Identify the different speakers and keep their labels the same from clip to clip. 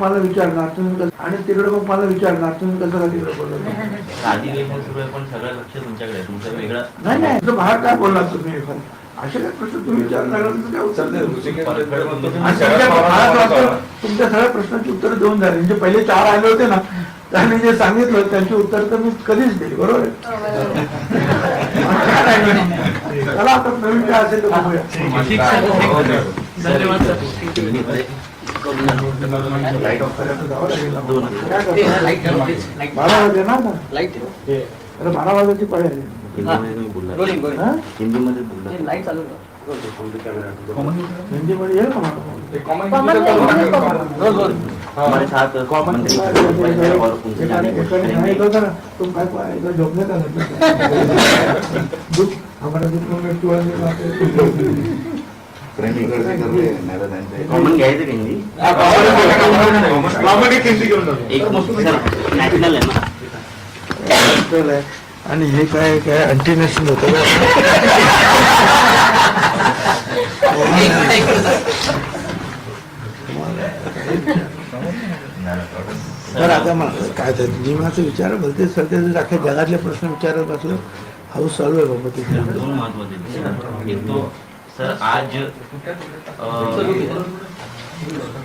Speaker 1: मला विचारणार तुम्ही कसं आणि तिकडे मग मला विचारणार तुम्ही कसं का तिकडे बोलत
Speaker 2: अधिवेशन सुरू आहे पण सगळं लक्ष तुमच्याकडे आहे. तुमचं वेगळं
Speaker 1: नाही नाही तुमचं बाहेर काय बोलला तुम्ही असे काय प्रश्न तुम्ही विचारणार तुमचं काय उत्तर? आणि तुमच्या मला असं वाटतं, तुमच्या सगळ्या प्रश्नांची उत्तर देऊन झाली म्हणजे पहिले चार आले होते ना त्यांनी जे सांगितलं त्यांची उत्तर तर मी कधीच दिली बरोबर आहे? काय राहिलं? चला आता नवीन काय असेल तर बघूया
Speaker 3: धन्यवाद सर
Speaker 1: लाइट ऑफ
Speaker 3: लाइट ठेवा,
Speaker 1: बारा ना
Speaker 3: लाइट ठेवा.
Speaker 1: बारा वाजायची पाहिजे आली.
Speaker 2: हिंदीमध्ये बोलला हिंदीमध्ये बोलला
Speaker 1: येईल का
Speaker 2: हमारे साथ
Speaker 1: तुम काय हमारा दुख में मृत्यू आने वाला
Speaker 2: कॉमन घ्यायचं का हिंदी एक सर नॅशनल आहे ना
Speaker 1: आहे. आणि हे काय काय अँटी नॅशनल होतं. तर आता मला काय तर नियमाचं विचार बोलते सध्या जर अख्ख्या जगातले प्रश्न विचारत बसलं हाऊस चालू आहे बाबा तिथे.
Speaker 2: दोन महत्त्वाचे विषय. एक तो सर, आज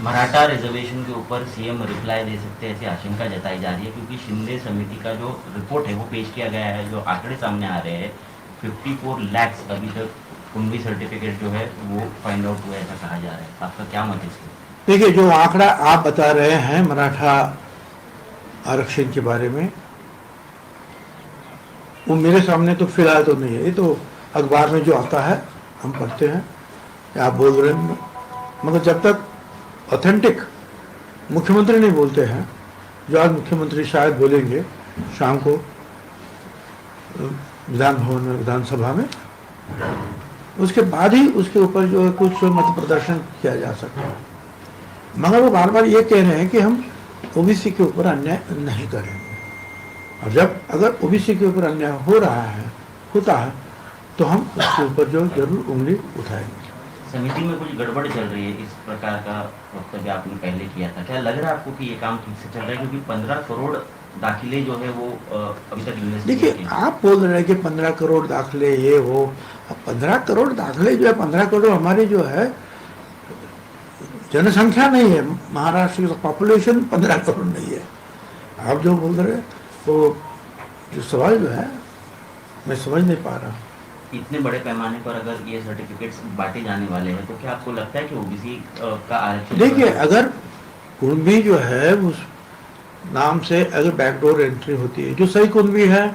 Speaker 2: मराठा रिजर्वेशन के ऊपर सीएम रिप्लाई दे सकते हैं, ऐसी आशंका जताई जा रही है, क्योंकि शिंदे समिति का जो रिपोर्ट है, वो पेश किया गया है, जो आंकड़े सामने आ रहे हैं 54 लैक्स अभी तक कुंडली सर्टिफिकेट जो है, वो फाइंड आउट हुआ ऐसा कहा जा रहा है। आपका क्या मत है
Speaker 1: देखिए, जो आंकड़ा आप बता रहे हैं मराठा आरक्षण के बारे में, वो मेरे सामने तो फ़िलहाल तो नहीं है, ये तो अखबार में जो आता है हम पढ़ते हैं, आप बोल रहे हैं, मगर जब तक ऑथेंटिक मुख्यमंत्री नहीं बोलते हैं, जो आज मुख्यमंत्री शायद बोलेंगे शाम को विधान भवन में, विधानसभा में, उसके बाद ही उसके ऊपर जो है कुछ मत प्रदर्शन किया जा सकता है। मगर वो बार बार ये कह रहे हैं कि हम ओबीसी के ऊपर अन्याय नहीं करेंगे। और जब अगर ओबीसी के ऊपर अन्याय हो रहा है, होता है तो हम उसके ऊपर जो जरूर उंगली उठाएंगे।
Speaker 2: समिति में कुछ गड़बड़ चल रही है इस प्रकार का वक्तव्य आपने पहले किया था। क्या लग रहा है आपको कि ये काम ठीक से चल रहा है? क्योंकि पंद्रह करोड़ दाखिले जो है वो अभी तक
Speaker 1: देखिए आप बोल रहे हैं कि पंद्रह करोड़ दाखले ये हो। अब पंद्रह करोड़ दाखले जो है पंद्रह करोड़ हमारी जो है जनसंख्या नहीं है। महाराष्ट्र की पॉपुलेशन पंद्रह करोड़ नहीं है। आप जो बोल रहे हैं वो जो सवाल जो है मैं समझ नहीं पा रहा।
Speaker 2: इतने बड़े पैमाने पर अगर ये सर्टिफिकेट्स बांटे जाने वाले हैं तो क्या आपको लगता है कि ओबीसी का आरक्षण
Speaker 1: देखिए अगर कुंभी जो है उस नाम से अगर बैकडोर एंट्री होती है जो सही कुंभी है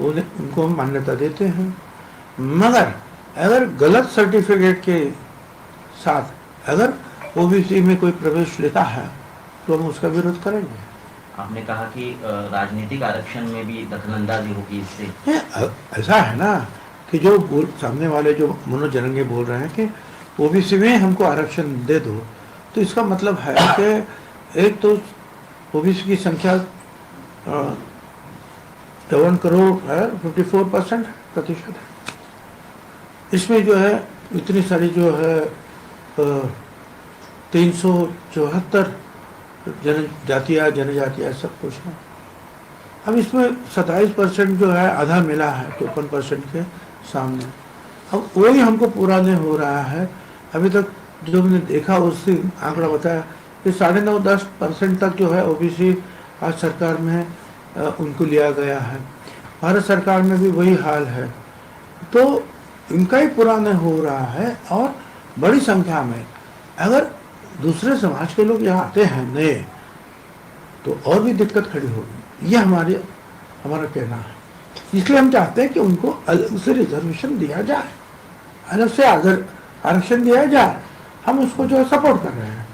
Speaker 1: वो उनको हम मान्यता देते हैं। मगर अगर गलत सर्टिफिकेट के साथ अगर ओबीसी में कोई प्रवेश लेता है तो हम उसका विरोध करेंगे।
Speaker 2: आपने कहा कि राजनीतिक आरक्षण में भी दखलंदाजी होगी इससे।
Speaker 1: ऐसा है ना कि जो बोल, सामने वाले जो मनोज जरंगे बोल रहे हैं कि ओबीसी में हमको आरक्षण दे दो तो इसका मतलब है कि एक तो ओबीसी की संख्या चौवन करोड़ है फिफ्टी फोर परसेंट प्रतिशत है। इसमें जो है, इतनी सारी जो है तीन सौ चौहत्तर जनजातियाँ जनजातियाँ सब कुछ है। अब इसमें सत्ताईस परसेंट जो है, आधा मिला है चौपन परसेंट के। सामने। अब वही हमको पूरा नहीं हो रहा है। अभी तक जो हमने देखा उससे आंकड़ा बताया कि साढ़े नौ दस परसेंट तक जो है ओबीसी आज सरकार में उनको लिया गया है। भारत सरकार में भी वही हाल है। तो इनका ही पूरा नहीं हो रहा है और बड़ी संख्या में। अगर दूसरे समाज के लोग यहाँ आते हैं नए तो और भी दिक्कत खड़ी होगी। ये हमारे, हमारा कहना है। इसलिए हम चाहते हैं कि उनको अलग से रिजर्वेशन दिया जाए। अलग से अगर आरक्षण दिया जाए। हम उसको जो है सपोर्ट कर रहे हैं।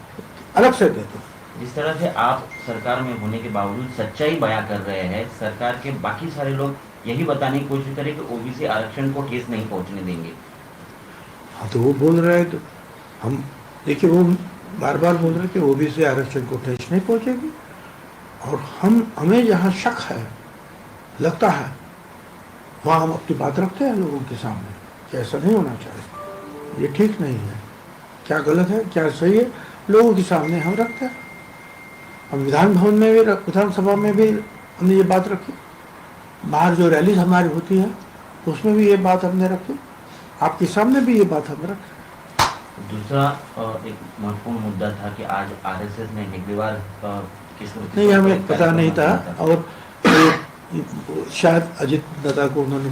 Speaker 1: अलग से दे दो
Speaker 2: जिस तरह से आप सरकार में होने के बावजूद सच्चाई बयां कर रहे हैं। सरकार के बाकी सारे लोग यही बताने की कोशिश करें कि ओबीसी आरक्षण को ठेस नहीं पहुँचने देंगे।
Speaker 1: हाँ तो वो बोल रहे हैं तो हम देखिए वो बार बार बोल रहे हैं कि ओबीसी आरक्षण को ठेस नहीं पहुंचेगी। और हम हमें जहाँ शक है लगता है वहाँ हम अपनी बात रखते हैं लोगों के सामने कि ऐसा नहीं होना चाहिए। ये ठीक नहीं है। क्या गलत है? क्या सही है? लोगों के सामने हम रखते हैं। हम विधान भवन में भी विधानसभा में भी हमने ये बात रखी। बाहर जो रैलीज हमारी होती है उसमें भी ये बात हमने रखी। आपके सामने भी ये बात हमने रखी।
Speaker 2: दूसरा एक महत्वपूर्ण मुद्दा था कि आज आरएसएस ने की
Speaker 1: नहीं हमें पता नहीं था। और शायद अजित दादा को उन्होंने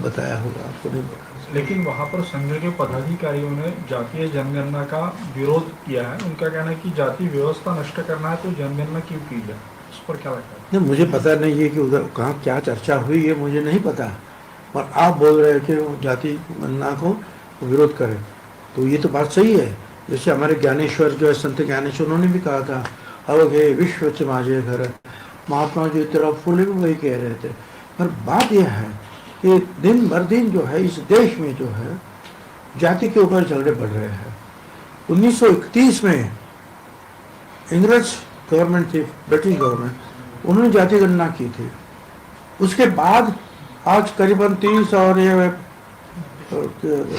Speaker 1: बताया होगा आपको नहीं पता।
Speaker 4: लेकिन वहाँ पर संघ के पदाधिकारियों ने जातीय जनगणना का विरोध किया है। उनका कहना है कि जाति व्यवस्था नष्ट करना है तो जनगणना क्यों की जाए? उस पर क्या लगता है?
Speaker 1: नहीं मुझे पता नहीं है कि उधर कहाँ क्या चर्चा हुई ये मुझे नहीं पता। और आप बोल रहे हैं कि वो जाति गणना को विरोध करें तो ये तो बात सही है। जैसे हमारे ज्ञानेश्वर जो है संत ज्ञानेश्वर उन्होंने भी कहा था हे विश्व माझे घर। महात्मा जो तेरा फूले भी वही कह रहे थे पर बात यह है कि दिन भर दिन जो है इस देश में जो है जाति के ऊपर झगड़े बढ़ रहे हैं 1931 में इंग्रज गवर्नमेंट थी ब्रिटिश गवर्नमेंट उन्होंने जाति गणना की थी उसके बाद आज करीबन तीस और ये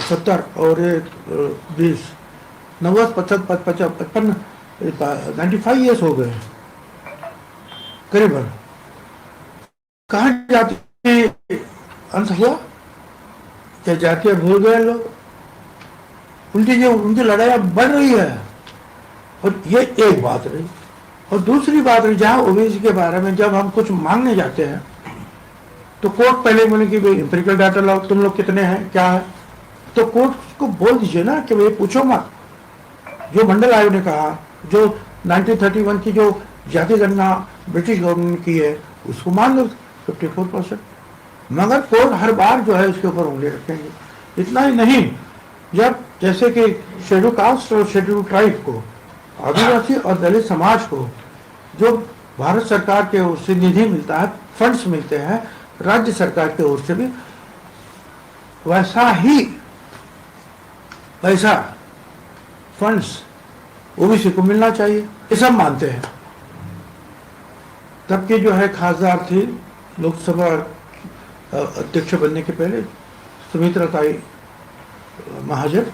Speaker 1: सत्तर और ये बीस नब्बे पचहत्तर पचपन नाइन्टी फाइव ईयर्स हो गए करीबन। कहा जाति अंत हुआ? क्या जातियाँ भूल गए लोग। उनकी जो, उनकी लड़ाई बढ़ रही है। और ये एक बात रही। और दूसरी बात रही, जहाँ ओबीसी के बारे में जब हम कुछ मांगने जाते हैं तो कोर्ट पहले बोले कि भाई एम्पेरिकल डाटा लाओ, तुम लोग कितने हैं, क्या है? तो कोर्ट को बोल दीजिए ना कि भाई, पूछो मत। जो मंडल आयोग ने कहा, जो 1931 की जो जाति गणना ब्रिटिश गवर्नमेंट की है, उसको मान लो 54 परसेंट मगर कोर्ट हर बार जो है उसके ऊपर उंगली रखेंगे। इतना ही नहीं, जब जैसे कि शेड्यूल कास्ट और शेड्यूल ट्राइब को, आदिवासी और दलित समाज को, जो भारत सरकार के ओर से निधि मिलता है फंड्स मिलते हैं, राज्य सरकार की ओर से भी, वैसा ही पैसा फंड्स ओबीसी को मिलना चाहिए। ये सब मानते हैं। तब के जो है खासदार थे लोकसभा अध्यक्ष बनने के पहले, सुमित्रा ताई महाजन,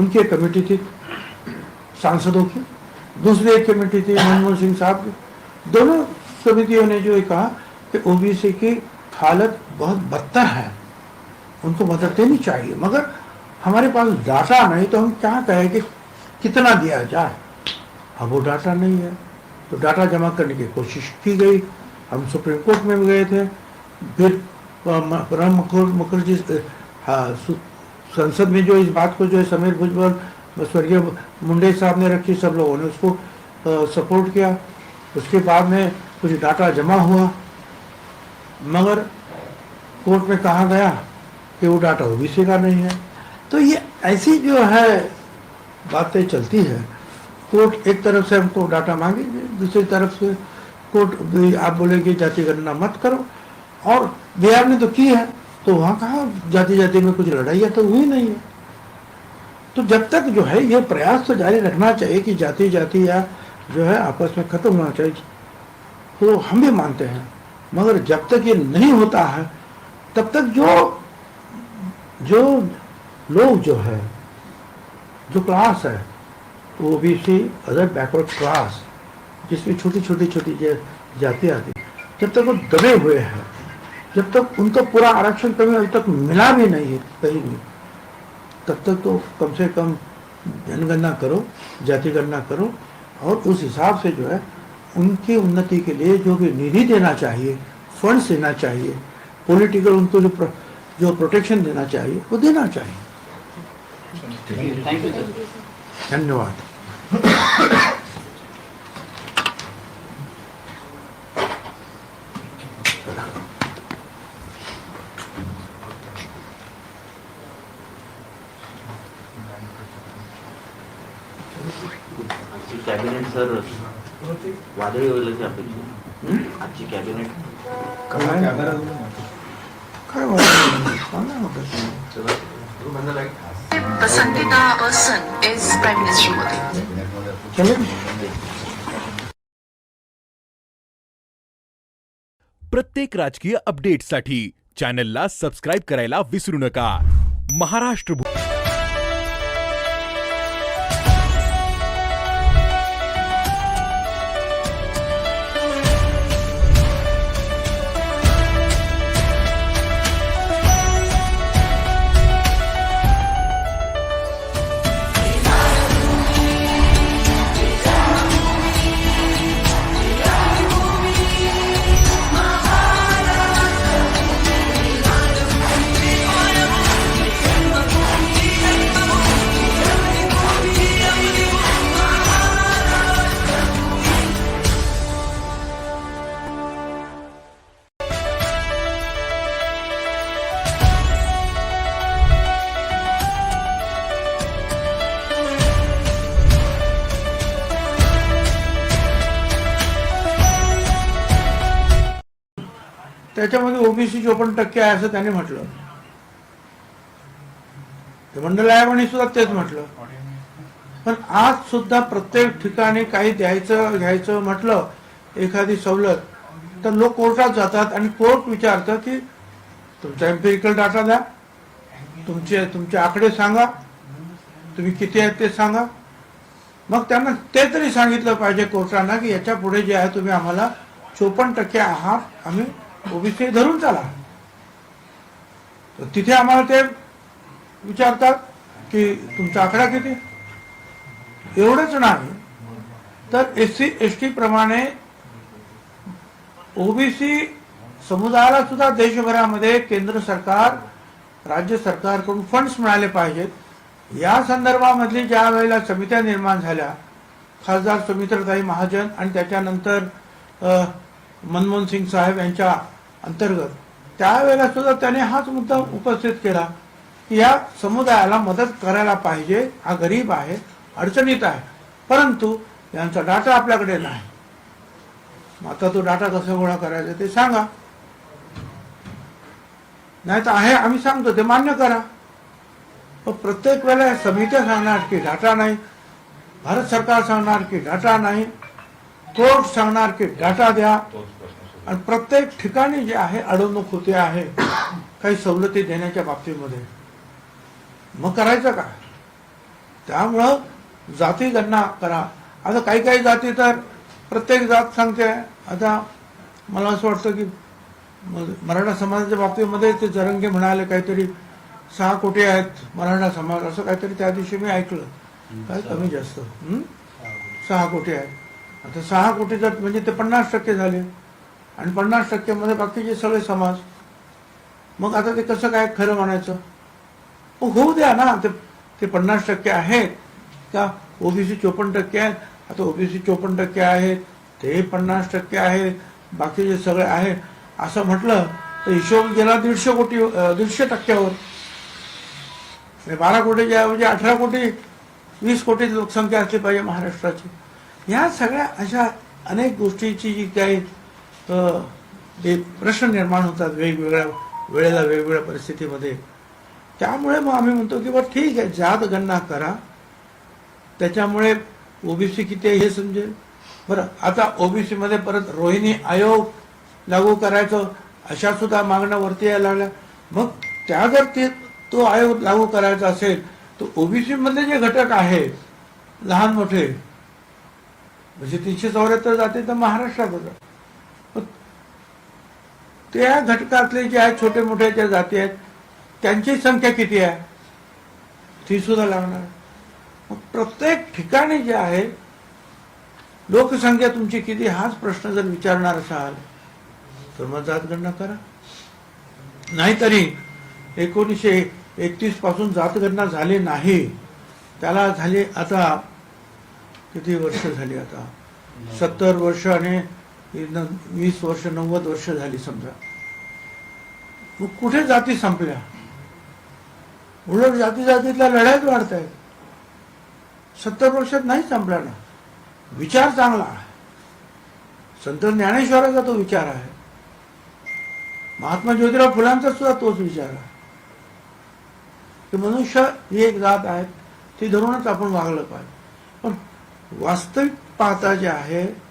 Speaker 1: उनकी एक कमेटी थी, सांसदों की। दूसरी एक कमेटी थी मनमोहन सिंह साहब की। दोनों समितियों ने जो ये कहा कि ओबीसी की हालत बहुत बदतर है। उनको मदद देनी चाहिए, मगर हमारे पास डाटा नहीं तो हम क्या कहें कि कितना दिया जाए? अब वो डाटा नहीं है। तो डाटा जमा करने की कोशिश की गई। हम सुप्रीम कोर्ट में भी गए थे। फिर प्रणब मुखर्जी संसद में जो इस बात को जो है, समीर भुजबल, स्वर्गीय मुंडे साहब ने रखी, सब लोगों ने उसको सपोर्ट किया। उसके बाद में कुछ डाटा जमा हुआ। मगर कोर्ट में कहा गया कि वो डाटा ओबीसी का नहीं है। तो ये ऐसी जो है, बातें चलती है कोर्ट एक तरफ़ से हमको डाटा मांगेंगे, दूसरी तरफ़ से कोर्ट भी आप बोलेंगे जाति गणना मत करो। और बिहार ने तो की है तो वहाँ कहा जाति जाति में कुछ लड़ाइयाँ तो हुई नहीं है। तो जब तक जो है ये प्रयास तो जारी रखना चाहिए कि जाति जाति या जो है आपस में खत्म होना चाहिए। तो हम भी मानते हैं, मगर जब तक ये नहीं होता है, तब तक जो जो लोग जो है, जो क्लास है ओबीसी अदर बैकवर्ड क्लास जिसमें छोटी छोटी छोटी जाति आती जब तक वो दबे हुए हैं जब तक उनको पूरा आरक्षण कभी अभी तक मिला भी नहीं है कहीं भी तब तक तो कम से कम जनगणना करो जाति गणना करो और उस हिसाब से जो है उनकी उन्नति के लिए जो भी निधि देना चाहिए फंड्स देना चाहिए पॉलिटिकल उनको जो प्र, जो प्रोटेक्शन देना चाहिए वो देना चाहिए। धन्यवाद।
Speaker 2: आजची कॅबिनेट सर वादळी होईल अशी अपेक्षा. आजची कॅबिनेट
Speaker 5: प्रत्येक राजकीय अपडेटसाठी चॅनलला सबस्क्राईब करायला विसरू नका. महाराष्ट्र
Speaker 1: ओबीसी चोपन्न टक्के आहे असं त्याने म्हटलं. ते मंडल आयोगाने सुद्धा तेच म्हटलं. पण आज सुद्धा प्रत्येक ठिकाणी काही द्यायचं घ्यायचं म्हटलं एखादी सवलत तर लोक कोर्टात जातात आणि कोर्ट विचारतं की तुमचा एम्पिरिकल डाटा द्या तुमचे तुमचे आकडे सांगा तुम्ही किती आहेत ते सांगा. मग त्यांना ते तरी सांगितलं पाहिजे कोर्टांना की याच्यापुढे जे आहे तुम्ही आम्हाला चोपन्न टक्के आहात आम्ही ओबीसी धरून चला. तर तिथे आम्हाला ते विचारतात की तुमचा आकडा किती? एवढंच नाही. तर एस सी एस टी प्रमाणे ओबीसी समुदायाला सुद्धा देशभरामध्ये केंद्र सरकार राज्य सरकारकडून फंड्स मिळाले पाहिजेत. या संदर्भामधली ज्या वेळेला समित्या निर्माण झाल्या खासदार सुमित्रताई महाजन आणि त्याच्यानंतर मनमोहन सिंग साहेब यांच्या अंतर्गत. त्यावेळेला सुद्धा त्याने हाच मुद्दा उपस्थित केला की या समुदायाला मदत करायला पाहिजे. हा गरीब आहे अडचणीत आहे परंतु यांचा डाटा आपल्याकडे नाही. मग आता तो डाटा कसा गोळा करायचा ते सांगा. नाही तर आहे आम्ही सांगतो ते मान्य करा. पण प्रत्येक वेळेला समित्या सांगणार की डाटा नाही भारत सरकार सांगणार की डाटा नाही कोर्ट सांगणार की डाटा द्या. आणि प्रत्येक ठिकाणी जे आहे अडवणूक होते आहे काही सवलती देण्याच्या बाबतीमध्ये. मग करायचं का त्यामुळं जाती गणना करा. आता काही काही जाती तर प्रत्येक जात सांगते. आता मला असं वाटतं की म- मराठा समाजाच्या बाबतीमध्ये ते जरंगे म्हणाले काहीतरी सहा कोटी आहेत मराठा समाज असं काहीतरी त्या दिवशी मी ऐकलं. काय कमी जास्त? सहा कोटी आहेत. आता सहा कोटी जर म्हणजे ते पन्नास टक्के झाले. आणि पन्नास टक्क्यामध्ये बाकीचे सगळे समाज. मग आता ते कसं काय खरं म्हणायचं? मग होऊ द्या ना ते ते पन्नास टक्के आहेत. का ओबीसी चोपन्न टक्के आहेत? आता ओबीसी चोपन्न टक्के आहेत ते पन्नास टक्के आहेत बाकीचे सगळे आहे असं म्हटलं तर हिशोब गेला दीडशे कोटी दीडशे टक्क्यावर. म्हणजे बारा कोटीच्या म्हणजे अठरा कोटी वीस कोटी लोकसंख्या असली पाहिजे महाराष्ट्राची. ह्या सगळ्या अशा अनेक गोष्टीची जी काही जे प्रश्न निर्माण होतात वेगवेगळ्या वेळेला वेगवेगळ्या परिस्थितीमध्ये. त्यामुळे मग आम्ही म्हणतो की बा ठीक आहे जात गणना करा. त्याच्यामुळे ओबीसी किती आहे हे समजेल बरं आता ओबीसीमध्ये परत रोहिणी आयोग लागू करायचं अशा सुद्धा मागण्या वरती यायला लागल्या. मग त्या जर ते तो आयोग लागू करायचा असेल तर ओबीसी जे घटक आहेत लहान मोठे म्हणजे तीनशे चौऱ्याहत्तर जाते तर महाराष्ट्रात होतात. त्या घटकातले जे आहेत छोटे मोठ्या ज्या जाती आहेत त्यांची संख्या किती आहे? ती सुद्धा लागणार मग प्रत्येक ठिकाणी जे आहे लोकसंख्या तुमची किती हाच प्रश्न जर विचारणार असाल तर मग जातगणना करा. नाहीतरी एकोणीसशे एकतीसपासून जातगणना झाली नाही त्याला झाली आता किती वर्ष झाली आता? सत्तर वर्ष आणि वीस वर्ष नव्वद वर्ष झाली समजा. मग कुठे जाती संपल्या? उलट जाती जातीतल्या लढ्याच वाढत आहेत सत्तर वर्षात नाही संपला ना. विचार चांगला आहे. संत ज्ञानेश्वराचा तो विचार आहे. महात्मा ज्योतिराव फुलांचा सुद्धा तोच विचार आहे. की मनुष्य ही एक जात आहे ती धरूनच आपण वागलं पाहिजे. पण वास्तविक पाहता जे आहे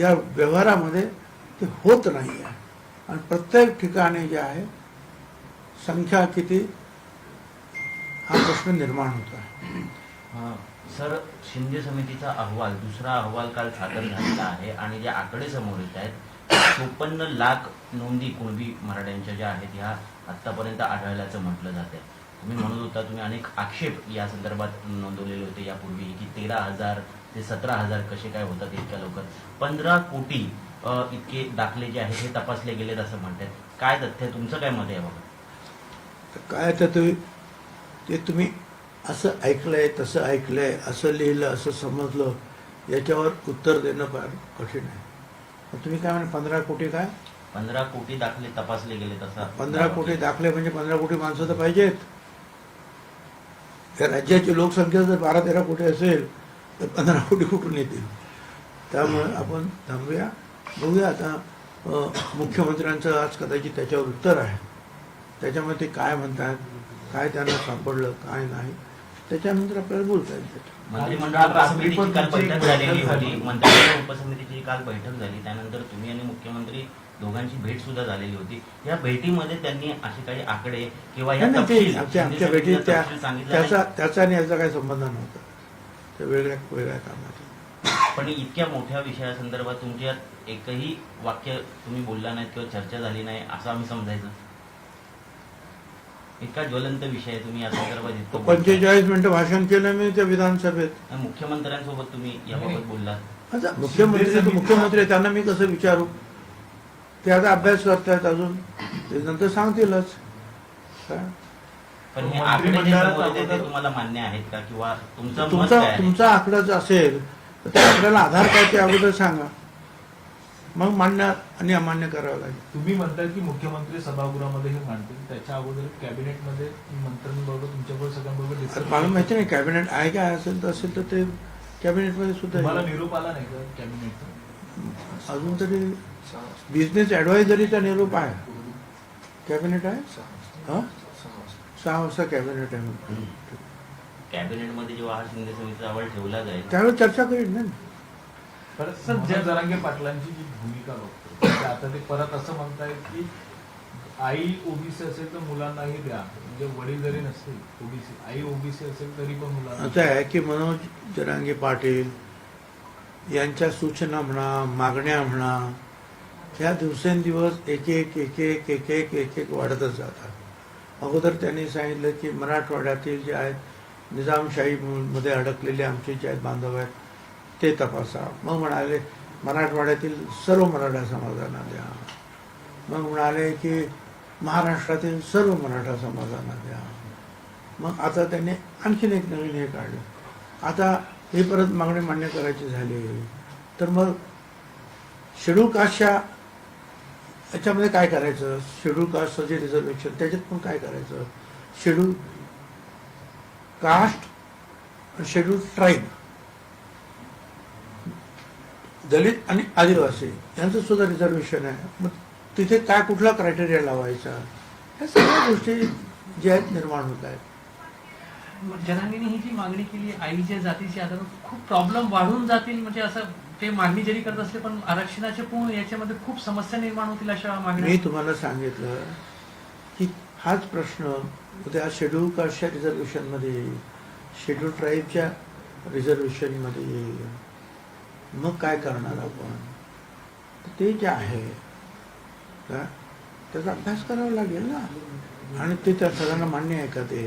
Speaker 1: या व्यवहारामध्ये ते होत नाही आहे. आणि प्रत्येक ठिकाणी जे आहे संख्या किती हा प्रश्न निर्माण होतो आहे.
Speaker 2: सर शिंदे समितीचा अहवाल दुसरा अहवाल काल सादर झालेला आहे आणि जे आकडे समोर येत आहेत चोपन्न लाख नोंदी कुणबी मराठ्यांच्या ज्या आहेत ह्या आतापर्यंत आढळल्याचं म्हटलं जात आहे. तुम्ही म्हणत होता तुम्ही अनेक आक्षेप या संदर्भात नोंदवलेले होते. यापूर्वी की तेरा हजार ते सतरा हजार कसे काय होतात इतक्या लवकर? पंधरा कोटी इतके दाखले जे आहेत हे तपासले गेलेत असं म्हणतात. काय तथ्य? आहे? तुमचं काय मत आहे बाबा
Speaker 1: काय तर तुम्ही ते तुम्ही असं ऐकलंय तसं ऐकलंय असं लिहिलं असं समजलं याच्यावर उत्तर देणं फार कठीण आहे. तुम्ही काय म्हणे पंधरा कोटी काय?
Speaker 2: पंधरा कोटी दाखले तपासले गेलेत असं.
Speaker 1: पंधरा कोटी दाखले म्हणजे पंधरा कोटी माणसं तर पाहिजेत. राज्याची लोकसंख्या जर बारा तेरा कोटी असेल तर पंधरा कोटी कुठून येतील? त्यामुळे आपण थांबूया. बघूया आता मुख्यमंत्र्यांचं आज कदाचित त्याच्यावर उत्तर आहे. त्याच्यामध्ये ते काय म्हणतात काय त्यांना सापडलं काय नाही त्याच्यानंतर आपल्याला बोलता येईल त्याच्यात.
Speaker 2: मंत्रिमंडळ
Speaker 3: रात्री
Speaker 2: समितीची
Speaker 3: पण
Speaker 2: काल बैठक
Speaker 3: बैठक
Speaker 2: झालेली
Speaker 3: झाली.
Speaker 2: होती. मंत्रिमंडळ उपसमितीची काल बैठक झाली. त्यानंतर तुम्ही आणि मुख्यमंत्री दोघांची भेट सुद्धा झालेली होती. या भेटीमध्ये त्यांनी असे काही आकडे किंवा
Speaker 1: आमच्या भेटीत. त्याचा आणि याचा काही संबंध नव्हता. ते वेगळ्या वेगळ्या कामात
Speaker 2: पण इतक्या मोठ्या विषयासंदर्भात तुमच्यात एकही वाक्य तुम्ही बोलला नाहीत किंवा चर्चा झाली नाही असं आम्ही समजायचं? इतका ज्वलंत विषय आहे तुम्ही या संदर्भात इतकं बोलताय.
Speaker 1: पंचेचाळीस मिनिटं भाषण केलं मी त्या विधानसभेत.
Speaker 2: आणि मुख्यमंत्र्यांसोबत तुम्ही याबाबत बोललात.
Speaker 1: आता मुख्यमंत्री तर मुख्यमंत्री आहे, त्यांना मी कसं विचारू? ते आता अभ्यास करतायत अजून. ते नंतर सांगतीलच. काय?
Speaker 2: पण हे
Speaker 3: तो
Speaker 2: आकडे जे
Speaker 3: मंत्रिमंडळात
Speaker 2: समोर येते ते
Speaker 3: अगोदर-
Speaker 2: तुम्हाला मान्य आहेत का? किंवा तुमचं मत
Speaker 1: तुमचा
Speaker 2: काय आहे?
Speaker 1: तुमचा आकडा जर असेल तर त्या आकड्याला आधार काय ते अगोदर सांगा. मग मान्य आणि अमान्य करावं लागेल.
Speaker 3: तुम्ही म्हणताय की मुख्यमंत्री सभागृहामध्ये हे मांडतील. त्याच्या अगोदर कॅबिनेटमध्ये मंत्र्यांबरोबर तुमच्याबरोबर सगळ्यांबरोबर
Speaker 1: आता
Speaker 3: discuss
Speaker 1: मला माहिती नाही कॅबिनेट आहे काय असेल तर असेल तर ते कॅबिनेटमध्ये सुद्धा
Speaker 3: तुम्हाला
Speaker 1: येईल.
Speaker 3: निरोप आला नाही का कॅबिनेटचा?
Speaker 1: अजून तरी बिझनेस ऍडवायझरीचा निरोप आहे. कॅबिनेट आहे? हा? सहा वाजता कॅबिनेट आहे.
Speaker 2: कॅबिनेटमध्ये जेव्हा हा शिंदे समितीचा अहवाल ठेवला जाईल.
Speaker 1: त्यावेळेस चर्चा करीन ना.
Speaker 3: परत मनोज जरांगे पाटलांची जी भूमिका बघतो की आता ते परत असं म्हणतायत की आई ओबीसी असेल तर मुलांनाही द्या. म्हणजे वडील जरी नसतील ओबीसी आई ओबीसी असेल तरी पण मुलांना
Speaker 1: असं आहे की मनोज जरांगे पाटील यांच्या सूचना म्हणा मागण्या म्हणा ह्या दिवसेंदिवस एक एक एक एक एक एक एक एक वाढतच जातात. अगोदर त्यांनी सांगितलं की मराठवाड्यातील जे आहेत निजामशाही मध्ये अडकलेले आमचे जे आहेत बांधव आहेत ते तपासा मग म्हणाले मराठवाड्यातील सर्व मराठा समाजांना द्या. मग म्हणाले की महाराष्ट्रातील सर्व मराठा समाजांना द्या. मग आता त्यांनी आणखीन एक नवीन हे काढलं. आता हे परत मागणी मान्य करायची झाली. तर मग शेड्यूल कास्टच्या याच्यामध्ये काय करायचं? शेड्यूल कास्टचं जे रिझर्वेशन त्याच्यात पण काय करायचं? Schedule caste schedule tribe Dalit आणि आदिवासी यांचं सुद्धा रिझर्वेशन आहे. मग तिथे काय कुठला क्रायटेरिया लावायचा? ह्या सगळ्या गोष्टी ज्या आहेत निर्माण होत आहेत.
Speaker 6: जनांगीने ही जी मागणी केली आईच्या जातीची आता खूप प्रॉब्लेम वाढून जातील म्हणजे असं ते मागणी जरी करत असले पण आरक्षणाचे पूर्ण याच्यामध्ये खूप समस्या निर्माण होतील अशा
Speaker 1: मी
Speaker 6: मागण्या
Speaker 1: तुम्हाला सांगितलं की हाच प्रश्न उद्या शेड्यूल कास्टच्या रिझर्वेशनमध्ये येईल. शेड्यूल ट्राईबच्या रिझर्वेशनमध्ये येईल. मग काय करणार आपण? ते जे आहे का? त्याचा अभ्यास करावा लागेल ना. आणि ते त्या सगळ्यांना मान्य आहे का ते?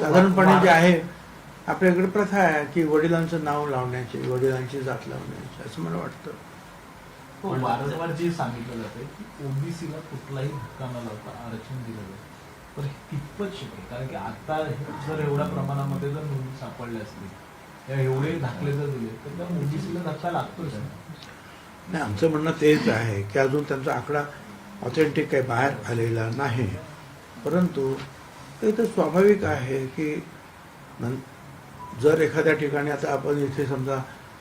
Speaker 1: साधारणपणे जे आहे आपल्याकडे प्रथा आहे की वडिलांचं नाव लावण्याची वडिलांची जात लावण्याची असं मला वाटतं
Speaker 3: हो, वारंवार जे सांगितलं जाते की ओबीसीला कुठलाही धक्का न लावता आरक्षण दिलं जातं पण हे कितपत शक्य? कारण की आता हे जर एवढ्या प्रमाणामध्ये जर नोंदी सापडल्या असतील या एवढे दाखले जर दिले तर त्या ओबीसीला धक्का लागतोच.
Speaker 1: नाही आमचं म्हणणं तेच आहे की अजून त्यांचा आकडा ऑथेंटिक काही बाहेर आलेला नाही परंतु ते तर स्वाभाविक आहे की जर एखाद्या ठिकाणी आता आपण इथे समजा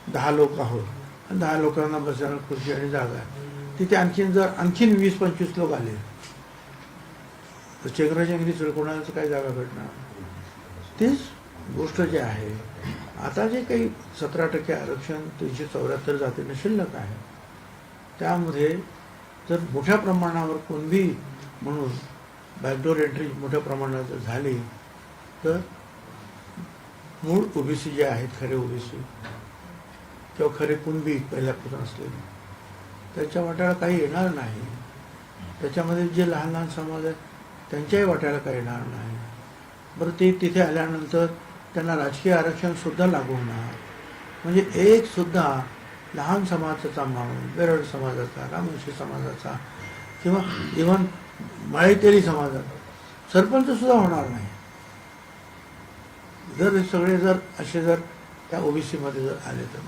Speaker 1: दहा लोक आहोत आणि दहा लोकांना बसायला खुर्ची आणि जागा आहे तिथे आणखीन जर आणखीन वीस पंचवीस लोक आले तर चेंगराचेंगरी कोणाचं काय जागा भेटणार तीच गोष्ट जी आहे आता जे काही सतरा टक्के आरक्षण तीनशे चौऱ्याहत्तर जातीनं शिल्लक आहे त्यामध्ये जर मोठ्या प्रमाणावर कोणबी म्हणून बॅकडोर एंट्री मोठ्या प्रमाणात झाली तर मूळ ओबीसी जे आहेत खरे ओबीसी किंवा खरे कुणबी पहिल्यापासून असलेले त्याच्या वाट्याला काही येणार नाही. त्याच्यामध्ये जे लहान लहान समाज आहेत त्यांच्याही वाट्याला काही येणार नाही. बरं ते तिथे आल्यानंतर त्यांना राजकीय आरक्षणसुद्धा लागू होणार. म्हणजे एकसुद्धा लहान समाजाचा माणूस बेरड समाजाचा रामवंशी समाजाचा किंवा इव्हन माळेतेरी समाजाचा सरपंचसुद्धा होणार नाही. जर सगळे जर असे जर त्या ओबीसीमध्ये जर आले तर.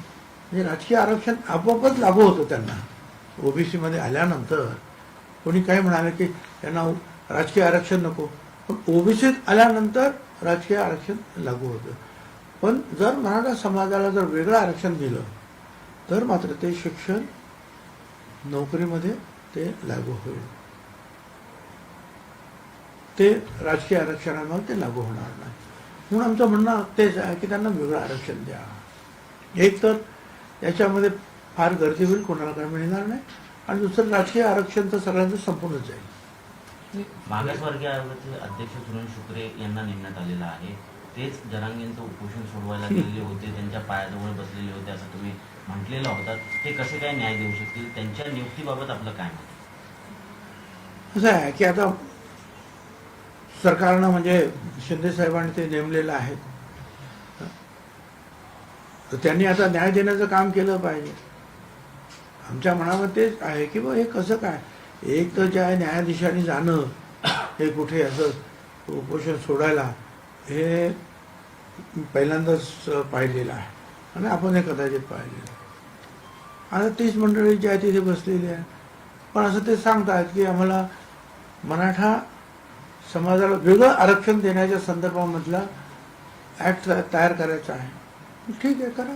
Speaker 1: म्हणजे राजकीय आरक्षण आपोआपच लागू होतं त्यांना. ओबीसीमध्ये आल्यानंतर कोणी काय म्हणाले की त्यांना राजकीय आरक्षण नको. पण ओबीसीत आल्यानंतर राजकीय आरक्षण लागू होतं. पण जर मराठा समाजाला जर वेगळं आरक्षण दिलं तर मात्र ते शिक्षण नोकरीमध्ये ते लागू होईल. ते राजकीय आरक्षणामुळे ते लागू होणार नाही. म्हणून आमचं म्हणणं तेच आहे की त्यांना वेगळं आरक्षण द्या. एक तर याच्यामध्ये फार गर्दी होईल कोणाला काय मिळणार नाही. आणि दुसरं राजकीय आरक्षण तर सगळ्यांचं संपूर्णच जाईल
Speaker 2: मागासवर्गीय आयोगाचे अध्यक्ष सुनील शुक्रे यांना नेमण्यात आलेलं आहे. तेच जरांगेंचं उपोषण सोडवायला गेलेले होते त्यांच्या पायाजवळ बसलेले होते असं तुम्ही म्हटलेलं होतं. ते कसे काय न्याय देऊ शकतील? त्यांच्या नियुक्तीबाबत आपलं काय मत
Speaker 1: असं आहे की आता सरकारनं म्हणजे शिंदे साहेबांनी ते नेमलेलं आहे. तर त्यांनी आता न्याय देण्याचं काम केलं पाहिजे. आमच्या मनामध्ये तेच आहे की बा हे कसं काय? एक तर ज्या न्यायाधीशाने जाणं हे कुठे असं उपोषण सोडायला हे पहिल्यांदाच पाहिलेलं आहे. आणि आपण हे कदाचित पाहिलेलं आता तीच मंडळी जी आहे तिथे बसलेली आहे. पण असं ते सांगतात की आम्हाला मराठा समाजाला वेगळं आरक्षण देण्याच्या संदर्भामधला ऍक्ट तयार करायचा आहे. ठीक आहे करा.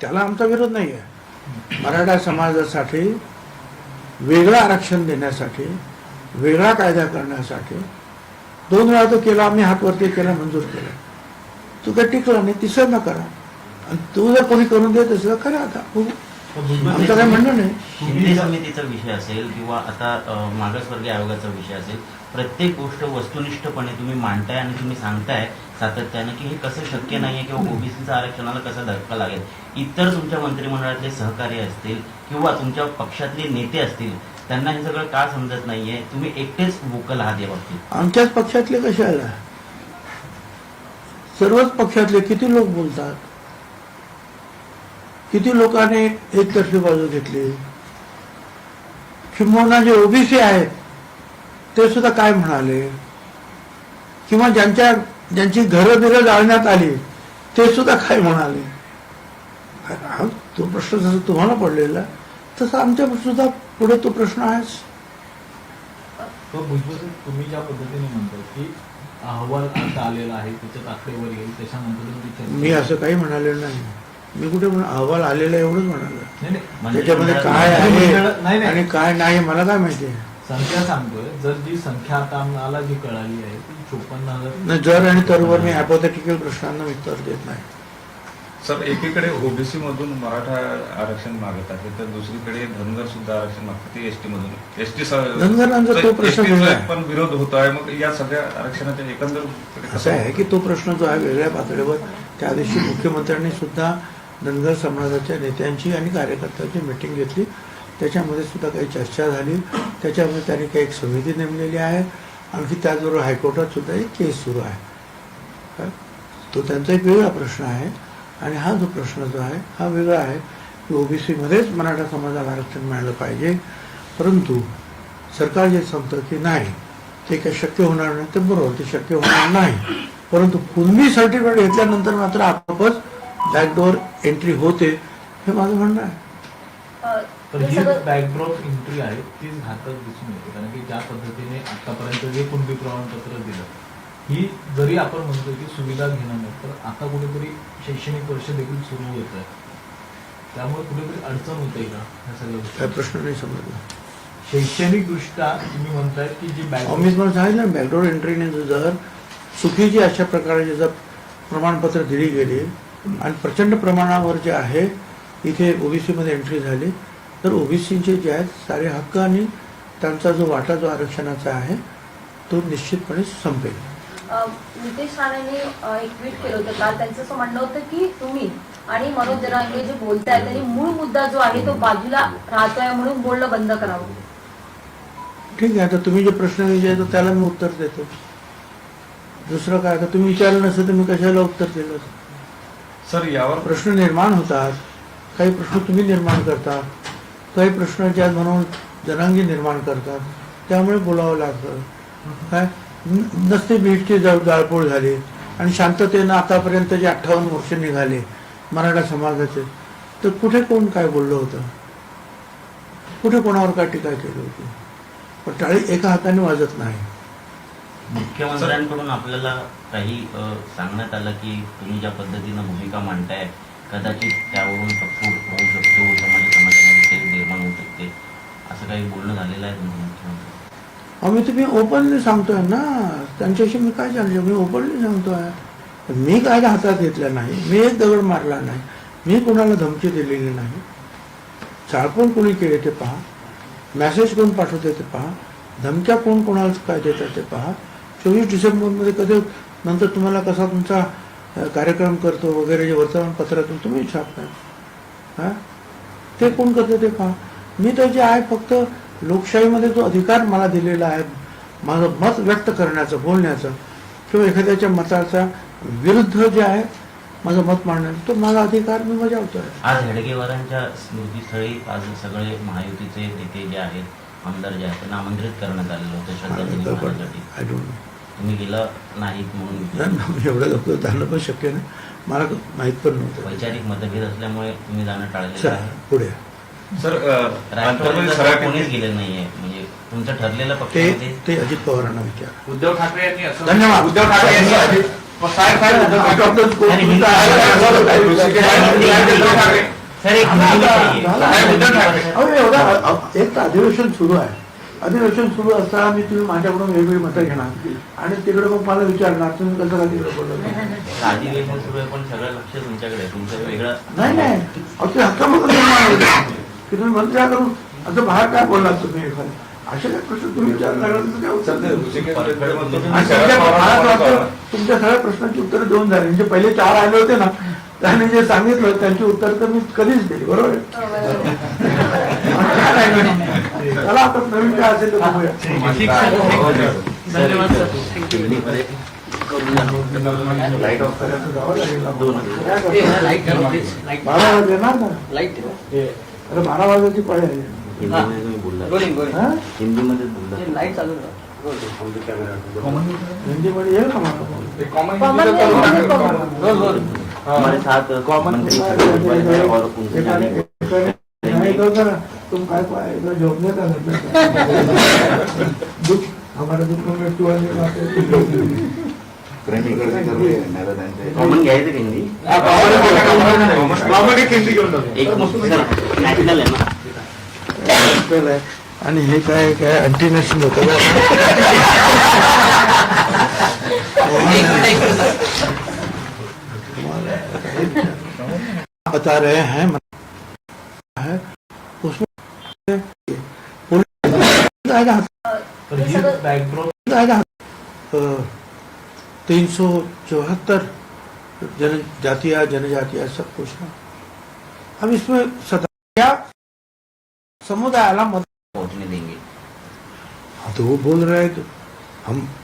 Speaker 1: त्याला आमचा विरोध नाही आहे मराठा समाजासाठी वेगळं आरक्षण देण्यासाठी वेगळा कायदा करण्यासाठी दोन वेळा तो केला आम्ही हातवरती केला मंजूर केला. तू काही टिकला नाही तिसऱ्यांदा करा. आणि तू जर कोणी करून देत असेल करा आता. आमचं काही म्हणणं नाही.
Speaker 2: शिंदे समितीचा विषय असेल किंवा आता मागासवर्गीय आयोगाचा विषय असेल प्रत्येक गोष्ट वस्तुनिष्ठपणे तुम्ही मांडताय आणि तुम्ही सांगताय सातत्यानं की हे कसं शक्य नाहीये किंवा ओबीसीचं आरक्षणाला कसा धक्का लागेल. इतर तुमच्या मंत्रिमंडळातले सहकारी असतील किंवा तुमच्या पक्षातले नेते असतील त्यांना हे सगळं का समजत नाहीये? तुम्ही एकटेच वोकल आहात या बाबतीत.
Speaker 1: आमच्याच पक्षातले कशाला सर्वच पक्षातले किती लोक बोलतात? किती लोकांनी एकतर्फी बाजू घेतली? किंबहुना जे ओबीसी आहेत ते सुद्धा काय म्हणाले? किंवा ज्यांच्या ज्यांची घरं बिरं जाळण्यात आली ते सुद्धा काय म्हणाले? तो प्रश्न जसा तुम्हाला पडलेला तसा आमच्या सुद्धा पुढे तो प्रश्न आहेच.
Speaker 3: तुम्ही ज्या पद्धतीने म्हणता की अहवाल आता आलेला आहे त्याच्यात आकडेवारी येईल त्याच्यानंतर
Speaker 1: मी असं काही म्हणालेलं नाही. मी कुठे म्हणा अहवाल आलेला एवढंच म्हणालो
Speaker 3: नाही नाही.
Speaker 2: म्हणजे
Speaker 1: त्याच्यामध्ये काय आहे
Speaker 3: नाही, नाही.
Speaker 1: आणि काय नाही मला काय माहिती
Speaker 3: संख्या सांगतोय. जर जी संख्या आता आम्हाला जी कळाली आहे ती चोपन्न हजार
Speaker 1: नाही जर आणि तरवर मी ॲपोथेटिकल प्रश्नांना उत्तर देत नाही.
Speaker 7: सर एकीकडे ओबीसी मधून मराठा आरक्षण मागत आहे तर दुसरीकडे धनगर सुद्धा आरक्षण मागतात ते एसटी मधून. एसटी
Speaker 1: धनगरांचा तो प्रश्न.
Speaker 7: पण विरोध होत आहे मग या सगळ्या आरक्षणाच्या एकंदर
Speaker 1: असं आहे की तो प्रश्न जो आहे वेगळ्या पातळीवर त्या दिवशी मुख्यमंत्र्यांनी सुद्धा धनगर समाजाच्या नेत्यांची आणि कार्यकर्त्यांची मिटिंग घेतली. त्याच्यामध्ये सुद्धा काही चर्चा झाली. त्याच्यामध्ये त्यांनी काही एक समिती नेमलेली आहे. आणखी त्याचबरोबर हायकोर्टात सुद्धा एक केस सुरू आहे. काय? तो त्यांचा एक वेगळा प्रश्न आहे. आणि हा जो प्रश्न जो आहे हा वेगळा आहे की ओबीसीमध्येच मराठा समाजाला आरक्षण मिळालं पाहिजे. परंतु सरकार जे सांगतं की नाही ते काही शक्य होणार नाही ते बरोबर ते शक्य होणार नाही. परंतु पूर्वी सर्टिफिकेट घेतल्यानंतर मात्र आपोआपच बॅकडोर एंट्री होते हे माझं म्हणणं आहे.
Speaker 3: तर ही बॅकड्रॉप एंट्री आहे तीच घातक दिसून येते. कारण की ज्या पद्धतीने आतापर्यंत जे कुणबी प्रमाणपत्र दिलं ही जरी आपण म्हणतो की सुविधा घेणं नाही तर आता कुठेतरी शैक्षणिक वर्ष देखील सुरू होत आहे. त्यामुळे कुठेतरी अडचण होते का ह्या सगळ्या
Speaker 1: काय
Speaker 3: गोष्टी
Speaker 1: प्रश्न नाही समजला.
Speaker 3: शैक्षणिक दृष्ट्या तुम्ही म्हणताय की जी बॅक
Speaker 1: सांगितलं ना बॅकडोर एंट्रीने जर चुकीची अशा प्रकारे जर प्रमाणपत्र दिली गेली आणि प्रचंड प्रमाणावर जे आहे इथे ओबीसीमध्ये एंट्री झाली. तर ओबीसीचे जे आहेत सारे हक्क आणि त्यांचा जो वाटा जो आरक्षणाचा आहे तो निश्चितपणे संपेल.
Speaker 8: नितेश राणेंनी अ, एक ट्विट केलं होतं काल. त्यांचं असं म्हणणं होतं की तुम्ही आणि मनोज जरांगे जे बोलताय त्यांनी मूळ मुद्दा जो आहे तो बाजूला राहतोय म्हणून बोलणं बंद करावं.
Speaker 1: ठीक आहे आता तुम्ही जे प्रश्न विचारतो त्याला मी उत्तर देतो. दुसरं काय? आता तुम्ही विचारलं नसतं तर मी कशाला उत्तर दिलं?
Speaker 7: सर यावर
Speaker 1: प्रश्न निर्माण होतात. काही प्रश्न तुम्ही निर्माण करता काही प्रश्न ज्या म्हणून जनांगी निर्माण करतात. त्यामुळे बोलावं लागतं. काय? नसते बीडची जळ जाळपोळ झाली. आणि शांततेनं आतापर्यंत जे अठ्ठावन्न वर्ष निघाले मराठा समाजाचे तर कुठे कोण काय बोललं होतं? कुठे कोणावर काय टीका केली होती? पण टाळी एका हाताने वाजत नाही.
Speaker 2: मुख्यमंत्र्यांकडून आपल्याला काही सांगण्यात आलं की तुम्ही ज्या पद्धतीनं भूमिका मांडताय कदाचित त्यावरून फूट होऊ शकतो समाज समाजामध्ये निर्माण होऊ शकते. असं काही बोलणं झालेलं आहे तुम्ही मुख्यमंत्री?
Speaker 1: मी तुम्ही ओपनली सांगतोय ना त्यांच्याशी मी काय चाललो मी ओपनली सांगतोय. मी काय हातात घेतला नाही मी एक दगड मारला नाही मी कोणाला धमकी दिलेली नाही. चाळपण कोणी केले ते पहा. मेसेज कोण पाठवते ते पहा. धमक्या कोण कोणाला काय देतात ते पहा. चोवीस डिसेंबरमध्ये कधी नंतर तुम्हाला कसा तुमचा कार्यक्रम करतो वगैरे जे वर्तमानपत्रातून तुम्ही छापताय हा? ते कोण करते ते पहा. मी तर जे आहे फक्त लोकशाहीमध्ये जो अधिकार मला दिलेला आहे माझं मत व्यक्त करण्याचं बोलण्याचं किंवा एखाद्याच्या मताचा विरुद्ध जे आहे माझं मत मांडण्याचं तो माझा अधिकार मी बजावतोय.
Speaker 2: आज हेडगेवारांच्या स्मृतीस्थळी आज सगळे महायुतीचे नेते जे आहेत आमदार जे आहेत त्यांना आमंत्रित करण्यात आलेलं होतं श्रद्धांजली वाहण्यासाठी
Speaker 1: आय डोंट
Speaker 2: तुम्ही गेलं नाहीत म्हणून.
Speaker 1: नो एवढं लवकर जाणं पण शक्य नाही. मला माहीत पण नव्हतं.
Speaker 2: वैचारिक मतभेद असल्यामुळे तुम्ही जाणं टाळलेलं
Speaker 1: चला,
Speaker 2: आहे.
Speaker 1: पुढे.
Speaker 7: सर
Speaker 2: कोणीच गेलेलं नाहीये. म्हणजे तुमचं ठरलेलं
Speaker 1: ते
Speaker 2: पक्षामध्ये
Speaker 1: ते. अजित पवारांना विचार.
Speaker 3: उद्धव ठाकरे यांनी असं
Speaker 1: धन्यवाद.
Speaker 3: उद्धव ठाकरे यांनी साहेब साहेब उद्धव ठाकरे
Speaker 2: सर एक.
Speaker 3: उद्धव ठाकरे.
Speaker 1: अहो, एवढा तर अधिवेशन सुरू आहे. अधिवेशन सुरू असताना मी तुम्ही माझ्याकडून वेगळी मतं घेणार. आणि तिकडे मग मला विचारणार तुम्ही कसं काय तिकडे बोलत
Speaker 2: अधिवेशन सुरू आहे पण सगळं लक्ष तुमच्याकडे आहे. तुमचं वेगळं
Speaker 1: नाही नाही. अहो ते हक्क मग की तुम्ही मंत्र्याकडून असं बाहेर काय बोललात तुम्ही एखादं? असे काय प्रश्न तुम्ही तुमच्या सगळ्या प्रश्नांची उत्तरं देऊन झाली. म्हणजे पहिले चार आले होते ना त्यांनी जे सांगितलं त्यांची उत्तर तर मी कधीच दिली बरोबर आहे? चला आता नवीन काय असेल तर बघूया
Speaker 6: ठीक सर धन्यवाद सर थँक्यू
Speaker 1: लाइट ऑफ करायचं जावं लागेल ना. बारा वाजले ना अरे बारा वाजायची पाळी आहे
Speaker 2: हिंदीमध्ये
Speaker 1: हा? येईल का मला
Speaker 7: कॉमन.
Speaker 2: हमारे साथ
Speaker 1: नहीं तो तुम काय पाए इधर झोपने का नहीं दुख हमारे दुख में
Speaker 2: कॉमन घ्यायचं हिंदी
Speaker 7: एक
Speaker 2: नॅशनल आहे. ना?
Speaker 1: आहे. आणि हे काय काय अँटी नॅशनल होतं बता रहे हैं है? उसमें तीन सौ चौहत्तर जन जातिया जनजातिया सब कुछ है। अब इसमें सदा समुदाय मत
Speaker 2: पहुँचने देंगे।
Speaker 1: हाँ, तो वो बोल रहे हैं कि हम